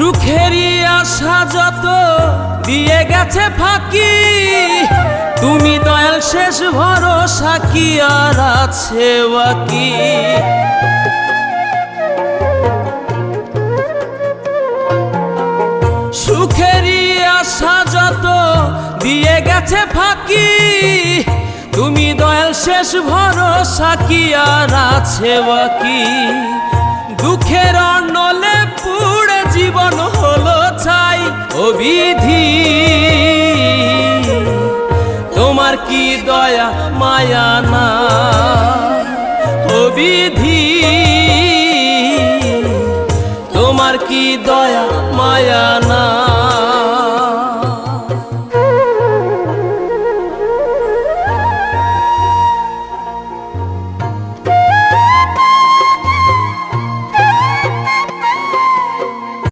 সুখেরই আশা যত দিয়ে গেছে ফাঁকি, তুমি দয়াল শেষ ভরসা কি আর আছে বাকি? সুখেরই আশা যত দিয়ে গেছে ফাঁকি, তুমি দয়াল শেষ ভরসা কি আর আছে বাকি? দুঃখের অনলে অবিধি তোমার কি দয়া মায়া না? অবিধি তোমার কি দয়া মায়া না?